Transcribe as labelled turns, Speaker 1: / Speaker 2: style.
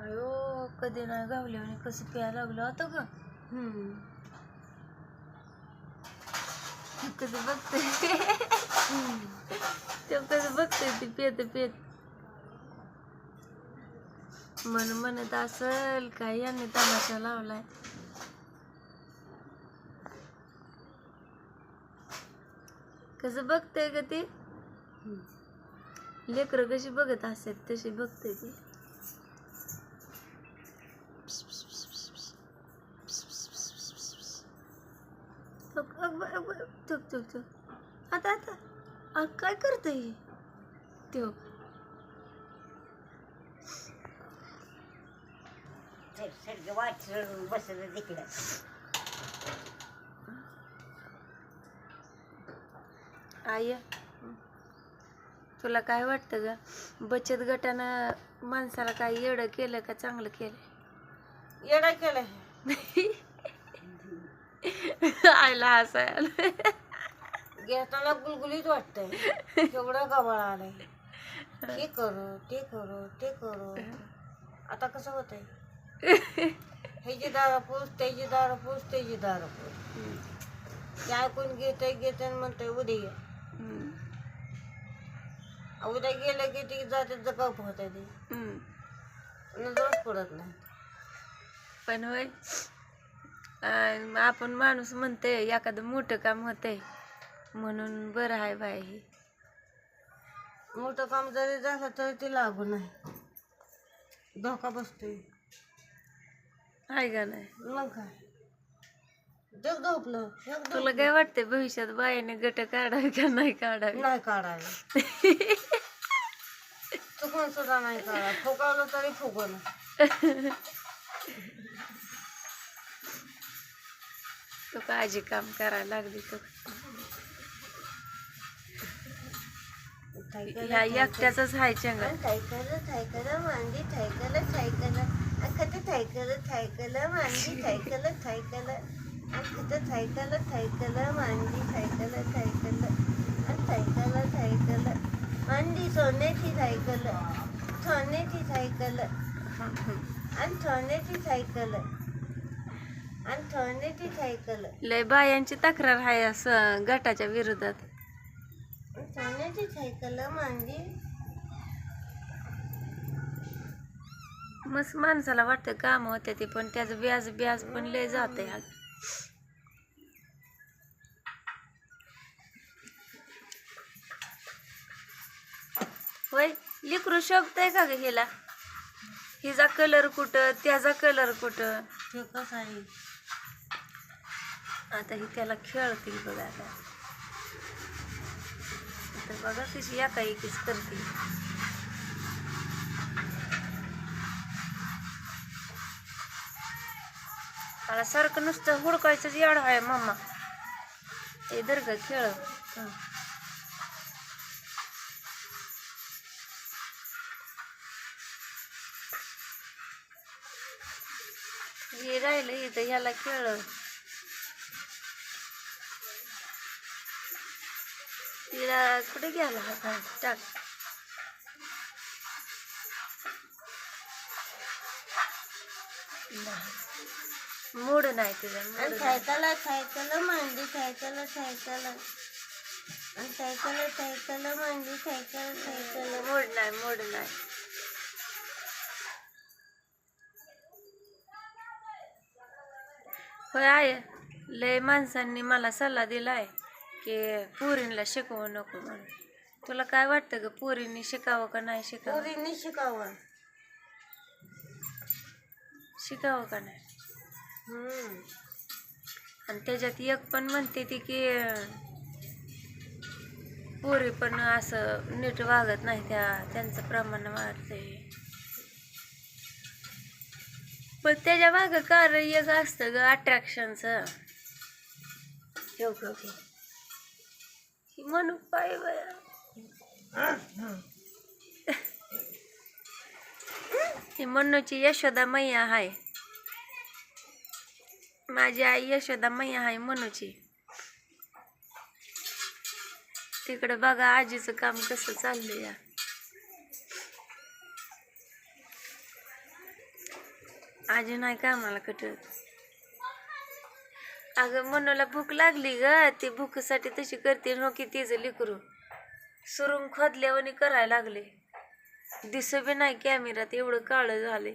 Speaker 1: अयो कधी नाही गावल्याने कसं प्यायला लागलं आता ग. कसं बघतोय ते कसं बघतोय ते पेत पेत. मन म्हणत असल काय यांनी तमाशा लावलाय. कसं बघतोय ग ती? लेकरं कशी बघत असतात तशी बघते ती. थुक थुक थुक आता आता. काय करते
Speaker 2: सर- सारखं वाट बसलं तिकडं.
Speaker 1: आय तुला काय वाटतं ग? बचत गटानं माणसाला काय येडं केलं का चांगलं केलं?
Speaker 2: येडा केलं
Speaker 1: आयला हसायला.
Speaker 2: घेताना गुलगुलीत वाटतंय. केवढं गबाळ आलंय हे करू ते करू ते करू. आता कसं होतंय? ह्याची दारापूस त्याची दारापूस त्याची दारापूस ते ऐकून घेतय घेतय म्हणतंय उद्या ये. उद्या गेलं की ती जाते जगाप होत ते.
Speaker 1: हम्म.
Speaker 2: नजरच पडत नाही.
Speaker 1: पण होय अं, आपण माणूस म्हणते एखादं मोठं काम होतंय. म्हणून बरं आहे बाई हे.
Speaker 2: मोठं काम जरी झालं तरी ते लागू नाही. धोका बसतोय.
Speaker 1: आहे का नाही?
Speaker 2: मग काय? जग झोपलं जग
Speaker 1: तुला काय वाटतंय भविष्यात बायाने गट काढावे का नाही काढावे?
Speaker 2: नाही काढायला चुकून सुद्धा नाही काढा फुकावलं तरी फुकवलं
Speaker 1: तो काळजी काम करायला लागली तो. ह्या एकट्याचाच हाय चंग
Speaker 2: थायकलं थायकलं मांडी थायकलं थायकलं अखत थायकलं थायकलं मांडी थायकलं थायकलं अखत थायकलं थायकलं मांडी थायकलं थायकलं आणि थायकलं थायकलं मांडी सोन्याची थायकलं सोन्याची थायकलं आणि सोन्याची थायकलं आणि थायकलं
Speaker 1: लय बायांची तक्रार आहे असं गटाच्या विरोधात. मस्त माणसाला वाटतं काम होते ते पण त्याचं व्याज व्याज पण लय जाते होय लिकरू शोभतंय का ग हिला? हिचा कलर कुठं त्याचा कलर कुठं?
Speaker 2: कसं आहे?
Speaker 1: आता ही त्याला खेळतील बघा आता. तर बघा कशी एका एकीच करते. मला सारखं नुसतं हुडकायचंच याड आहे मम्मा ते दर्ग खेळ. हे राहिलं इथं ह्याला खेळ. तिला कुठे गेला? हा टाक. नाही. मूड नाही
Speaker 2: आणि
Speaker 1: नाही.
Speaker 2: सायकल सायकल मांडी सायकल सायकल आणि सायकल सायकल मांडी सायकल सायकल
Speaker 1: मूड नाही मूड नाही. होय आहे लय माणसांनी मला सल्ला दिलाय. की पुरीला शिकवू नको म्हणून. तुला काय वाटतं ग पुरीने शिकावं का नाही शिकावं?
Speaker 2: पोरींनी शिकावं.
Speaker 1: शिकावं का नाही?
Speaker 2: हम्म.
Speaker 1: आणि त्याच्यात एक पण म्हणते ती की पोरी पण असं नीट वागत नाही त्या त्यांचं प्रमाण वाढतंय. पण त्याच्या माग कारण एक असतं ग अट्रॅक्शनचं ठेव ठेव ठेव ही म्हणू पाय बया ही मनूची यशोदा मैया आहे माझी आई यशोदा मैया आहे मनूची तिकडे बघा आजीचं काम कसं चाललंय या. आजी नाही कामाला कटत. अगं मनोला भूक लागली ग. ती भूकसाठी तशी करते न हो की तिचं लिकरू. सुरून खोदल्यावानी करायला लागले. दिसं बी नाही कॅमेऱ्यात एवढं काळं झालंय.